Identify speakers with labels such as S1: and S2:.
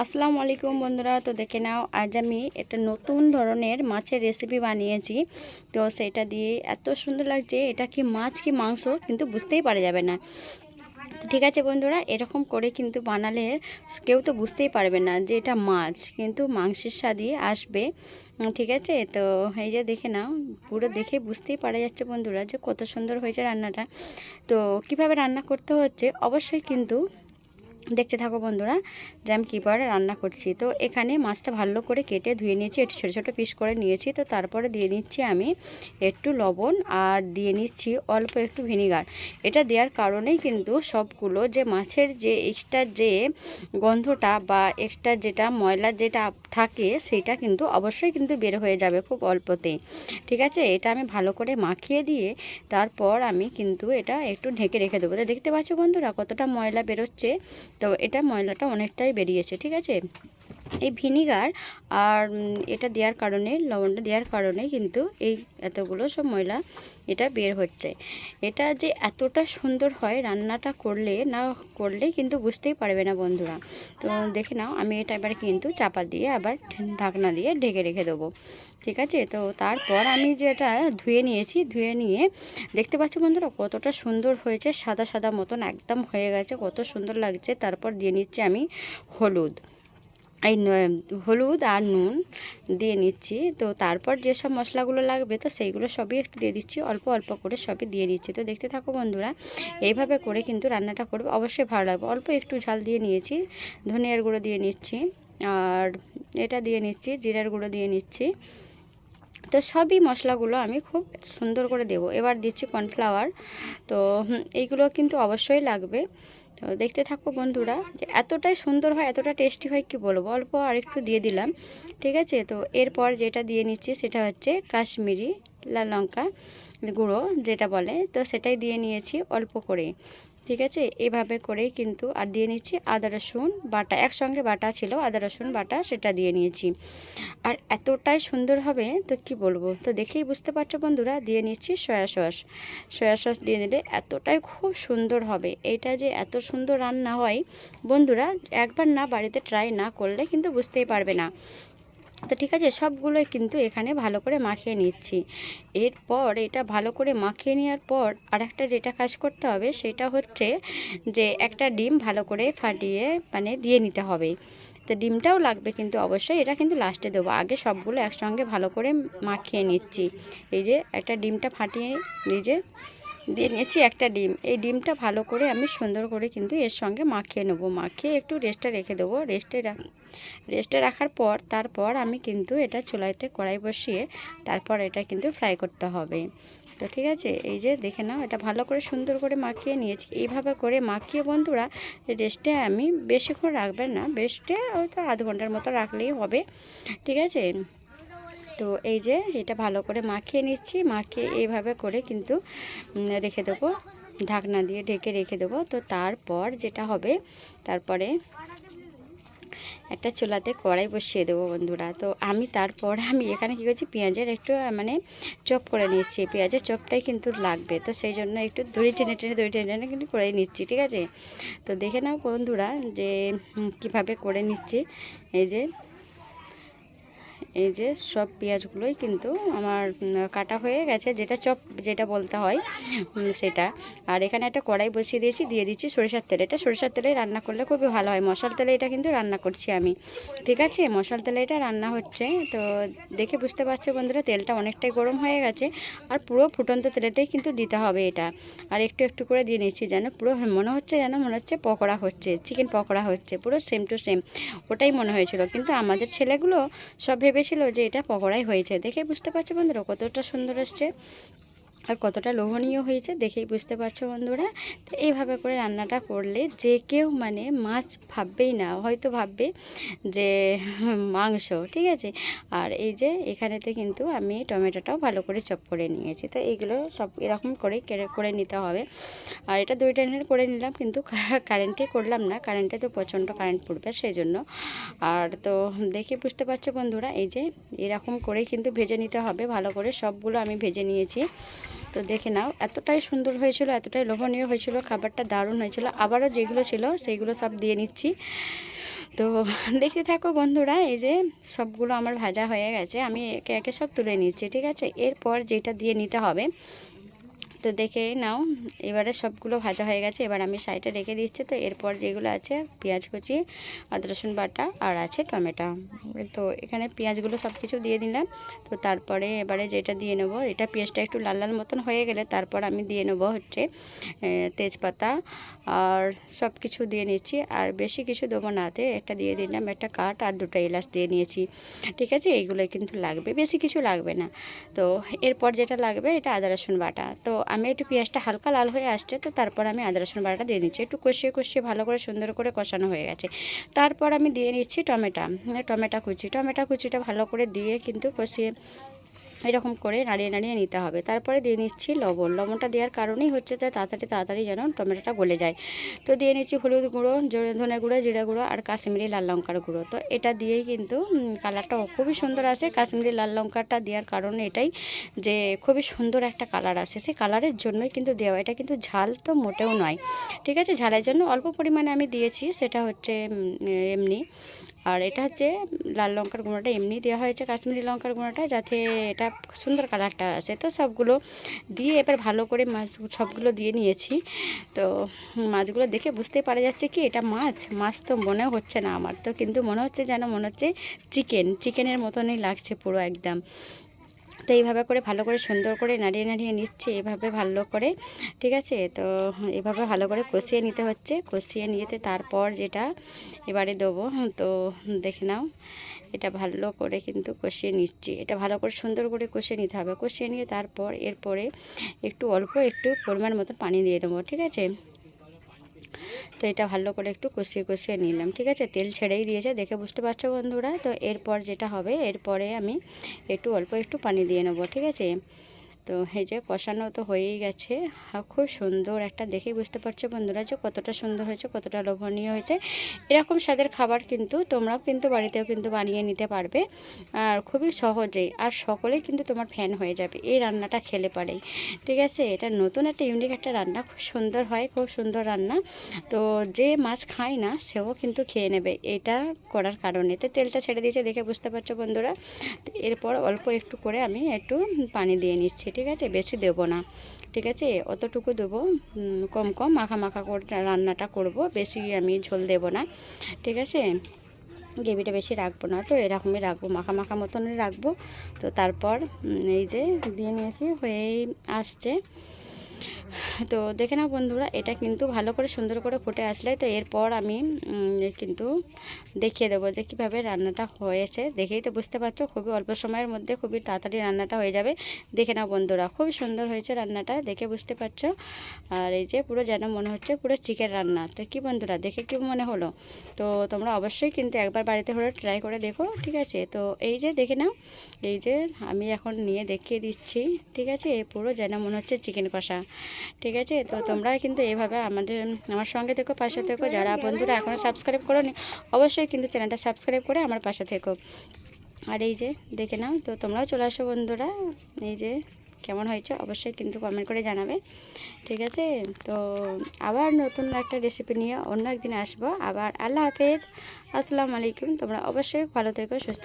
S1: আসসালামু আলাইকুম বন্ধুরা, তো দেখে নাও, আজ আমি একটা নতুন ধরনের মাছের রেসিপি বানিয়েছি। তো সেটা দিয়ে এত সুন্দর লাগছে, এটা কি মাছ কি মাংস কিন্তু বুঝতেই পারা যাবে না। ঠিক আছে বন্ধুরা, এরকম করে কিন্তু বানালে কেউ তো বুঝতেই পারবে না যে এটা মাছ, কিন্তু মাংসের স্বাদই আসবে। ঠিক আছে, তো এই যে দেখে নাও, পুরো দেখে বুঝতেই পারা যাচ্ছে বন্ধুরা যে কত সুন্দর হয়েছে রান্নাটা। তো কীভাবে রান্না করতে হচ্ছে, অবশ্যই কিন্তু দেখতে থাকো বন্ধুরা যে আমি কীভাবে রান্না করছি। তো এখানে মাছটা ভালো করে কেটে ধুয়ে নিয়েছি, একটু ছোটো ছোটো পিস করে নিয়েছি। তো তারপরে দিয়ে নিচ্ছি আমি একটু লবণ আর দিয়ে নিচ্ছি অল্প একটু ভিনিগার এটা দেওয়ার কারণেই কিন্তু সবগুলো যে মাছের যে এক্সট্রা যে গন্ধটা বা এক্সট্রা যেটা ময়লা যেটা থাকে সেটা কিন্তু অবশ্যই কিন্তু বের হয়ে যাবে খুব অল্পতেই ঠিক আছে? এটা আমি ভালো করে মাখিয়ে দিয়ে তারপর আমি কিন্তু এটা একটু ঢেকে রেখে দেবো। তো দেখতে পাচ্ছ বন্ধুরা কতটা ময়লা বেরোচ্ছে? তো এটা ময়লাটা অনেকটাই বেরিয়েছে, ঠিক আছে? এই ভিনিগার আর এটা দেওয়ার কারণে, লবণটা দেওয়ার কারণে কিন্তু এই এতগুলো সব ময়লা এটা বের হচ্ছে। এটা যে এতটা সুন্দর হয় রান্নাটা করলে, না করলে কিন্তু বুঝতেই পারবে না বন্ধুরা। তো দেখে নাও, আমি এটা এবার কিন্তু চাপা দিয়ে আবার ঢাকনা দিয়ে ঢেকে রেখে দেবো। ঠিক আছে? তো তারপর আমি যেটা ধুয়ে নিয়েছি, ধুয়ে নিয়ে দেখতে পাচ্ছ বন্ধুরা কতটা সুন্দর হয়েছে, সাদা সাদা মতন একদম হয়ে গেছে, কত সুন্দর লাগছে। তারপর দিয়ে নিচ্ছি আমি হলুদ। এই হলুদ আর নুন দিয়ে নিচ্ছি। তো তারপর যেসব মশলাগুলো লাগবে, তো সেইগুলো সবই একটু দিয়ে দিচ্ছি, অল্প অল্প করে সবই দিয়ে নিচ্ছি। তো দেখতে থাকো বন্ধুরা, এইভাবে করে কিন্তু রান্নাটা করবে, অবশ্যই ভালো লাগবে। অল্প একটু ঝাল দিয়ে নিয়েছি, ধনিয়ার গুঁড়ো দিয়ে নিচ্ছি, আর এটা দিয়ে নিচ্ছি, জিরার গুঁড়ো দিয়ে নিচ্ছি। তো সবই মশলাগুলো আমি খুব সুন্দর করে দেব। এবার দিচ্ছি কর্নফ্লাওয়ার। তো এইগুলো কিন্তু অবশ্যই লাগবে। তো দেখতে থাকো বন্ধুরা, যে এতটাই সুন্দর হয়, এতটা টেস্টি হয়, কি বলব? অল্প আর একটু দিয়ে দিলাম, ঠিক আছে? তো এরপর যেটা দিয়ে নিচ্ছি সেটা হচ্ছে কাশ্মীরি লাল লঙ্কা গুঁড়ো, যেটা বলে। তো সেটাই দিয়ে নিয়েছি অল্প করে ঠিক আছে? এভাবে করেই কিন্তু আর দিয়ে নিচ্ছি আদা, রসুন বাটা। একসঙ্গে বাটা ছিল, আদা, রসুন বাটা, সেটা দিয়ে নিয়েছি। আর এতটাই সুন্দর হবে তো কি বলব? তো দেখেই বুঝতে পারছ বন্ধুরা, দিয়ে নিচ্ছি সয়া সস। সয়া সস দিয়ে দিলে এতটাই খুব সুন্দর হবে। এইটা যে এত সুন্দর রান্না হয়, বন্ধুরা, একবার না বাড়িতে ট্রাই না করলে কিন্তু বুঝতেই পারবে না। তো ঠিক আছে, সবগুলোই কিন্তু এখানে ভালো করে মাখিয়ে নিচ্ছি। এরপর এটা ভালো করে মাখিয়ে নেওয়ার পর আরেকটা যেটা কাজ করতে হবে সেটা হচ্ছে যে একটা ডিম ভালো করে ফাটিয়ে মানে দিয়ে নিতে হবে। তো ডিমটাও লাগবে কিন্তু অবশ্যই, এটা কিন্তু লাস্টে দেবো। আগে সবগুলো একসঙ্গে ভালো করে মাখিয়ে নিচ্ছি। এই যে একটা ডিমটা ফাটিয়ে নিজে দিয়ে নিয়েছি একটা ডিম। এই ডিমটা ভালো করে আমি সুন্দর করে কিন্তু এর সঙ্গে মাখিয়ে নেব। মাখিয়ে একটু রেস্টে রেখে দেবো। রেস্টে রেস্টে রাখার পর, তারপর আমি কিন্তু এটা চুলাইতে কড়াই বসিয়ে তারপর এটা কিন্তু ফ্রাই করতে হবে। তো ঠিক আছে, এই যে দেখে নাও, এটা ভালো করে সুন্দর করে মাখিয়ে নিয়েছি। এইভাবে করে মাখিয়ে বন্ধুরা রেস্টে আমি বেশিক্ষণ রাখবেন না। বেস্টে হয়তো আধ ঘণ্টার মতো রাখলেই হবে। ঠিক আছে? তো এই যে এটা ভালো করে মাখিয়ে নিচ্ছি, মাখিয়ে এইভাবে করে কিন্তু রেখে দেবো। ঢাকনা দিয়ে ঢেকে রেখে দেবো। তো তারপর যেটা হবে, তারপরে একটা চুলাতে কড়াই বসিয়ে দেবো বন্ধুরা। তো আমি তারপর আমি এখানে কী করছি, পেঁয়াজের একটু মানে চপ করে নিচ্ছি পেঁয়াজের চপটাই কিন্তু লাগবে। তো সেই জন্য একটু দড়ি টেনে টেনে, দড়ি টেনে টেনে কিন্তু করে নিচ্ছি, ঠিক আছে? তো দেখে নাও বন্ধুরা যে কীভাবে করে নিচ্ছি। এই যে এই যে সব পেঁয়াজগুলোই কিন্তু আমার কাটা হয়ে গেছে, যেটা চপ, যেটা বলতে হয় সেটা। আর এখানে একটা কড়াই বসিয়ে দিয়েছি, দিয়ে দিচ্ছি সরিষার তেল। এটা সরিষার তেলে রান্না করলে খুবই ভালো হয়। মশলা তেলে এটা কিন্তু রান্না করছি আমি। ঠিক আছে? মশলা তেলে এটা রান্না হচ্ছে। তো দেখে বুঝতে পারছ বন্ধুরা, তেলটা অনেকটাই গরম হয়ে গেছে। আর পুরো ফুটন্ত তেলেতেই কিন্তু দিতে হবে এটা। আর একটু একটু করে দিয়ে নিচ্ছি যেন পুরো মনে হচ্ছে যেন মনে হচ্ছে পকোড়া হচ্ছে, চিকেন পকোড়া হচ্ছে, পুরো সেম টু সেম ওটাই মনে হয়েছিল। কিন্তু আমাদের ছেলেগুলো সব ভেবেছিল যে এটা পকোড়াই হয়েছে। দেখে বুঝতে পারছ বন্ধুরা কতটা সুন্দর এসছে আর কতটা লোভনীয় হয়েছে দেখেই বুঝতে পারছ বন্ধুরা। তো এইভাবে করে রান্নাটা করলে যে কেউ মানে মাছ ভাববেই না, হয়তো ভাববে যে মাংস, ঠিক আছে? আর এই যে এখানেতে কিন্তু আমি টমেটোটাও ভালো করে চপ করে নিয়েছি। তো এইগুলো সব এরকম করে করে নিতে হবে। আর এটা দুই টাইনের করে নিলাম কিন্তু কারেন্টে করলাম না। কারেন্টে তো প্রচণ্ড কারেন্ট পড়বে সেই জন্য আর তো দেখে বুঝতে পারছ বন্ধুরা, এই যে এরকম করেই কিন্তু ভেজে নিতে হবে। ভালো করে সবগুলো আমি ভেজে নিয়েছি। তো দেখে নাও, এতটাই সুন্দর হয়েছিল, এতটাই লোভনীয় হয়েছিল, খাবারটা দারুণ হয়েছিল। আবারও যেগুলো ছিল সেইগুলো সব দিয়ে নিচ্ছি। তো দেখতে থাকো বন্ধুরা, এই যে সবগুলো আমার ভাজা হয়ে গেছে, আমি একে একে সব তুলে নিচ্ছি, ঠিক আছে? এরপর যেটা দিয়ে নিতে হবে তো দেখে নাও, এবারে সবগুলো ভাজা হয়ে গেছে। এবার আমি সাইডে রেখে দিচ্ছি তো, এরপর যেগুলো আছে, পেঁয়াজ কুচি, আদা রসুন বাটা আর আছে টমেটো। তো এখানে পেঁয়াজগুলো সব কিছু দিয়ে দিলাম। তো তারপরে এবারে যেটা দিয়ে নেব, এটা পেঁয়াজটা একটু লাল লাল মতন হয়ে গেলে তারপর আমি দিয়ে নেব হচ্ছে তেজপাতা আর সব কিছু দিয়ে নিচ্ছি। আর বেশি কিছু দেবো নাতে একটা দিয়ে দিলাম, একটা কাঠ আর দুটো এলাচ দিয়ে নিয়েছি। ঠিক আছে? এইগুলোই কিন্তু লাগবে, বেশি কিছু লাগবে না। তো এরপর যেটা লাগবে, এটা আদা রসুন বাটা। তো আমি একটু পেঁয়াজটা হালকা লাল হয়ে আসছে, তো তারপর আমি আদা রসুন বাটাটা দিয়ে নিচ্ছি একটু কষিয়ে কষিয়ে ভালো করে সুন্দর করে কষানো হয়ে গেছে। তারপর আমি দিয়ে নিচ্ছি টমেটা। টমেটা কুচি। টমেটা কুচিটা ভালো করে দিয়ে কিন্তু কষিয়ে এরকম করে নাড়িয়ে নাড়িয়ে নিতে হবে। তারপরে দিয়ে নিচ্ছি লবণ। লবণটা দেওয়ার কারণেই হচ্ছে যে তাড়াতাড়ি তাড়াতাড়ি যেন টমেটোটা গলে যায়। তো দিয়ে নিচ্ছি হলুদ গুঁড়ো, ধনে গুঁড়ো, জিরা গুঁড়ো আর কাশ্মীরি লাল লঙ্কার গুঁড়ো। তো এটা দিয়েই কিন্তু কালারটা খুবই সুন্দর আসে। কাশ্মীরি লাল লঙ্কাটা দেওয়ার কারণ এটাই যে খুবই সুন্দর একটা কালার আসে। সেই কালারের জন্যই কিন্তু দেওয়া। এটা কিন্তু ঝাল তো মোটেও নয়। ঠিক আছে? ঝালের জন্য অল্প পরিমাণে আমি দিয়েছি। সেটা হচ্ছে এমনি। আর এটা হচ্ছে লাল লঙ্কার গুঁড়োটা, এমনি দেওয়া হয়েছে কাশ্মীরি লঙ্কার গুঁড়োটা যাতে এটা সুন্দর কালারটা আসে। তো সবগুলো দিয়ে এবার ভালো করে মাছ, সবগুলো দিয়ে নিয়েছি। তো মাছগুলো দেখে বুঝতে পারা যাচ্ছে কি এটা মাছ? মাছ তো মনে হচ্ছে না আমার। তো কিন্তু মনে হচ্ছে যেন মনে হচ্ছে চিকেন। চিকেনের মতনই লাগছে পুরো একদম। তো এইভাবে করে ভালো করে সুন্দর করে নাড়িয়ে নাড়িয়ে নিচ্ছে, এভাবে ভালো করে, ঠিক আছে? তো এভাবে ভালো করে কষিয়ে নিতে হচ্ছে, কষিয়ে নিতে তারপর যেটা এবারে দেবো তো দেখে নাও, এটা ভালো করে কিন্তু কষিয়ে নিচ্ছি। এটা ভালো করে সুন্দর করে কষিয়ে নিতে হবে, কষিয়ে নিয়ে তারপর এরপরে একটু অল্প একটু পরিমাণ মতো পানি দিয়ে দেবো, ঠিক আছে? তো এটা ভালো করে একটু কষিয়ে কষিয়ে নিলাম, ঠিক আছে? তেল ছেড়েই দিয়েছে, দেখে বুঝতে পারছ বন্ধুরা? তো এরপর যেটা হবে, এরপরে আমি একটু অল্প একটু পানি দিয়ে নেব, ঠিক আছে? তো এই যে কষানো তো হয়েই গেছে। খুব সুন্দর একটা দেখেই বুঝতে পারছ বন্ধুরা যে কতটা সুন্দর হয়েছে, কতটা লোভনীয় হয়েছে। এরকম স্বাদের খাবার কিন্তু তোমরাও কিন্তু বাড়িতেও কিন্তু বানিয়ে নিতে পারবে। আর খুবই সহজেই, আর সকলেই কিন্তু তোমার ফ্যান হয়ে যাবে, এই রান্নাটা খেলে পারেই। ঠিক আছে, এটা নতুন একটা ইউনিক একটা রান্না, খুব সুন্দর হয়, খুব সুন্দর রান্না। তো যে মাছ খায় না, সেও কিন্তু খেয়ে নেবে, এটা করার কারণে। তো তেলটা ছেড়ে দিয়েছে দেখে বুঝতে পারছ বন্ধুরা। এরপর অল্প একটু করে আমি একটু পানি দিয়ে নিচ্ছি। ঠিক আছে? বেশি দেব না। ঠিক আছে? অতটুকু দেবো। কম কম মাখা মাখা করে রান্নাটা করব। বেশি আমি ঝোল দেব না। ঠিক আছে? গ্রেভিটা বেশি রাখব না তো, এরকমই রাখব। মাখা মাখা মতনই রাখব। তো তারপর এই যে দিয়ে নিয়েছি, হয়েই আসছে। তো দেখে নাও বন্ধুরা, এটা কিন্তু ভালো করে সুন্দর করে ফুটে আসলে, তো এরপর আমি কিন্তু দেখিয়ে দেবো যে কীভাবে রান্নাটা হয়েছে। দেখেই তো বুঝতে পারছ, খুবই অল্প সময়ের মধ্যে খুবই তাড়াতাড়ি রান্নাটা হয়ে যাবে। দেখে নাও বন্ধুরা খুবই সুন্দর হয়েছে রান্নাটা, দেখে বুঝতে পারছ। আর এই যে পুরো যেন মনে হচ্ছে পুরো চিকেন রান্না, তো কি বন্ধুরা, দেখে কি মনে হলো? তো তোমরা অবশ্যই কিন্তু একবার বাড়িতে হলে ট্রাই করে দেখো, ঠিক আছে? তো এই যে দেখে নাও, এই যে আমি এখন নিয়ে দেখিয়ে দিচ্ছি, ঠিক আছে? পুরো যেন মনে হচ্ছে চিকেন কষা। ঠিক আছে? তো তোমরা কিন্তু এভাবে আমাদের, আমার সঙ্গে থেকো, পাশে থেকো। যারা বন্ধুরা এখনও সাবস্ক্রাইব করোনি, অবশ্যই কিন্তু চ্যানেলটা সাবস্ক্রাইব করে আমার পাশে থেকো। আর এই যে, দেখে নাও, তো তোমরাও চলে আসো বন্ধুরা। এই যে, কেমন হয়েছে অবশ্যই কিন্তু কমেন্ট করে জানাবে। ঠিক আছে? তো আবার নতুন একটা রেসিপি নিয়ে অন্য একদিন আসব। আবার আল্লাহ হাফেজ। আসসালামু আলাইকুম। তোমরা অবশ্যই ভালো থেকো, সুস্থ।